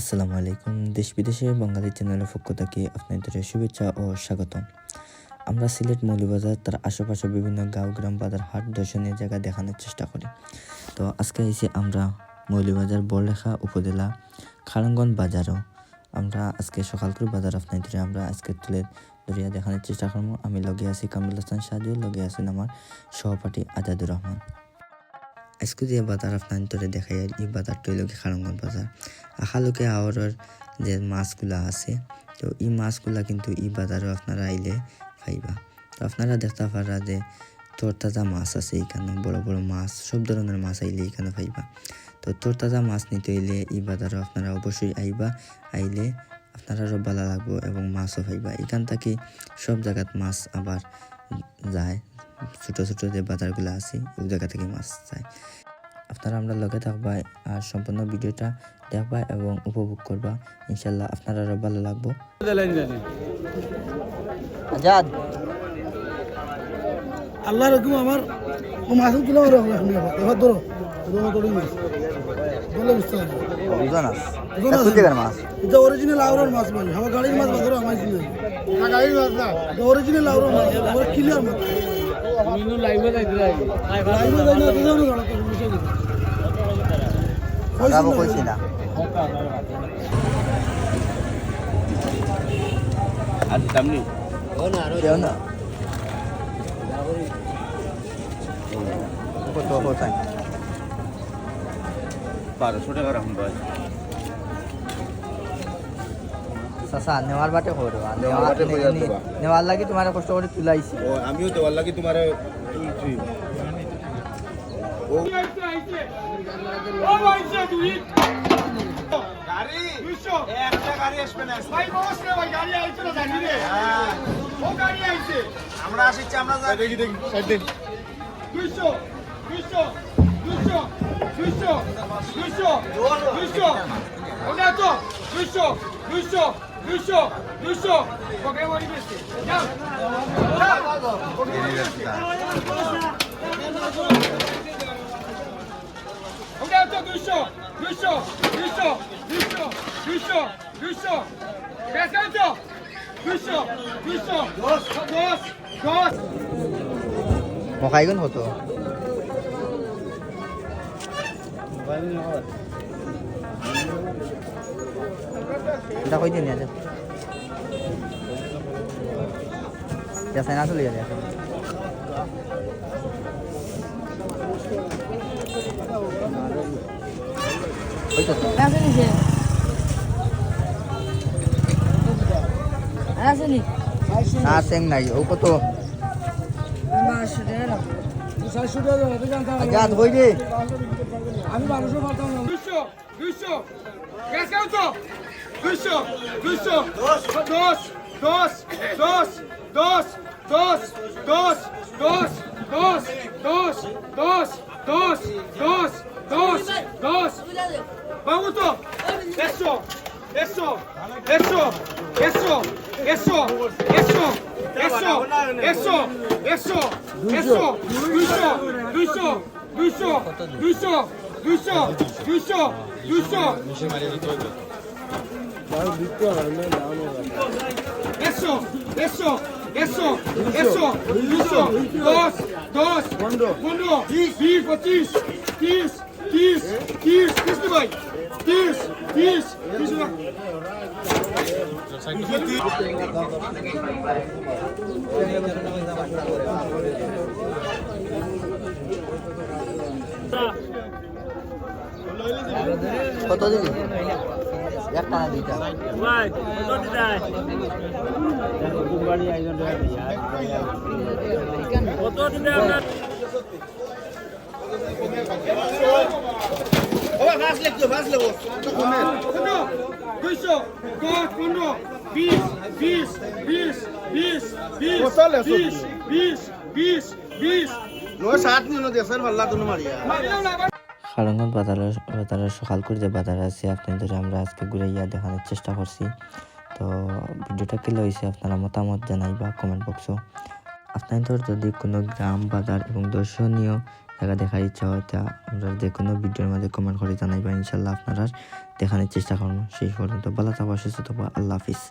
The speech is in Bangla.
আসসালামু আলাইকুম। দেশ বিদেশে বাঙালি চ্যানেলের পক্ষ থেকে আপনাদের শুভেচ্ছা ও স্বাগতম। আমরা সিলেট মৌলবাজার তার আশেপাশে বিভিন্ন গাঁও, গ্রাম, বাজার, হাট, দর্শনীয় জায়গা দেখানোর চেষ্টা করি। তো আজকে এসে আমরা মৌলবাজার বড়লেখা উপজেলা, খারঙ্গন বাজারও। আমরা আজকে সকাল বাজার আপনাদের, আমরা আজকে তুলে ধরিয়া দেখানোর চেষ্টা করব। আমি লগে আছি কামরুল হাসান সাজু, লগে আছেন আমার সহপাঠী আজাদুর রহমান। আজকে যে বাজার আপনার তোরে দেখাই আর এই বাজারটা হইল খারঙ্গন বাজার আখালোকে আওয়ারের যে মাছগুলা আছে, তো এই মাছগুলা কিন্তু এই বাজারও আপনারা আইলে পাইবা তো আপনারা দেখতে পারা যে তরতাজা মাছ আছে এখানে বড় বড় মাছ সব ধরনের মাছ আইলে এখানে পাইবা তো তরতাজা মাছ নিতে হইলে এই বাজারও আপনারা অবশ্যই আইবা আইলে আপনারারও ভালো লাগবো এবং মাছও পাইবা এখান থেকে সব জায়গাত মাছ আবার যায়। ছোট ছোট যে বাজারগুলো আছে ওই জায়গা থেকে মাছ যায় আপনারা আমরা লগে থাকবা আর সম্পূর্ণ ভিডিওটা দেখবা এবং উপভোগ করবা। ইনশাল্লাহ আপনারা ভালো লাগবো। আজাদ। আল্লাহ রকম আমার এবার ধরো ধরো ধরো অরিজিনাল আউরার মাছ? মানে। আমার গাড়ির মাছ বাজারও আমার গাড়ির মাছ না অরিজিনাল আউরার মাছ। আমার ক্লিয়ার মাছ मीनू लाईव्ह जायचं आज सामने हो ना देव ना होत आहे बाराशे टाका राहून চাচা নেওয়ার বাটে করো নেওয়ার লাগি তোমার কষ্ট করে তুলাইছি আমিও দেওয়ার লাগি তোমার হ্যাঁ। আমরা আসিচ্ছি আমরা দুইশো দুইশো দুইশো দুইশো দুইশো দুইশো দুইশো। Okay, good photo. Well, you know what? এটা কই দিন আছে যাচাই না চলে যাবে ওই তো। না সেম নাই। ও কত? আচ্ছা, আমি মানুষও পারতাম না বারোশো টাকা রাখো। চারশো টাকা হবে জানতে হবে আজাদ কই রে আমি বারোশো পারতাম না Vamos, eso, eso, eso, eso, eso, eso, eso, eso, eso, eso, Luiso, Luiso, দুশো দুশো দুশো দেড়শো দেড়শো দেড়শো দেড়শো দুশো দশ দশ পনেরো পনেরো বিশ পঁচিশ তিরিশ তিরিশ তিরিশ কৃষ্ণ ভাই তিরিশ তিরিশ কৃষ্ণ ভাই Yeah. কত দিলি? একটা না দুইটা Uno, দুইশো দশ পনেরো বিশ বিশ বিশ বিশ বিশ বিশ বিশ বিশ নো নিল দেশের পাল্লা তুমি মারিয়া। খারঙ্গন বাজারের বাজারের সকাল করে যে বাজার আছে আপনাদের আমরা আজকে ঘুরে ইয়া দেখানোর চেষ্টা করছি। তো ভিডিওটা কেলে হয়েছে আপনারা মতামত জানাই বা কমেন্ট বক্সও আপনাদের যদি কোনো গ্রাম, বাজার এবং দর্শনীয় জায়গা দেখার ইচ্ছা হয়, তা আমরা যে কোনো ভিডিওর মধ্যে কমেন্ট করে জানাইবা ইনশাল্লাহ আপনারা দেখানোর চেষ্টা করব। সেই পর্যন্ত ভালো থাকব সুস্থ থাকব আল্লাহ হাফিজ।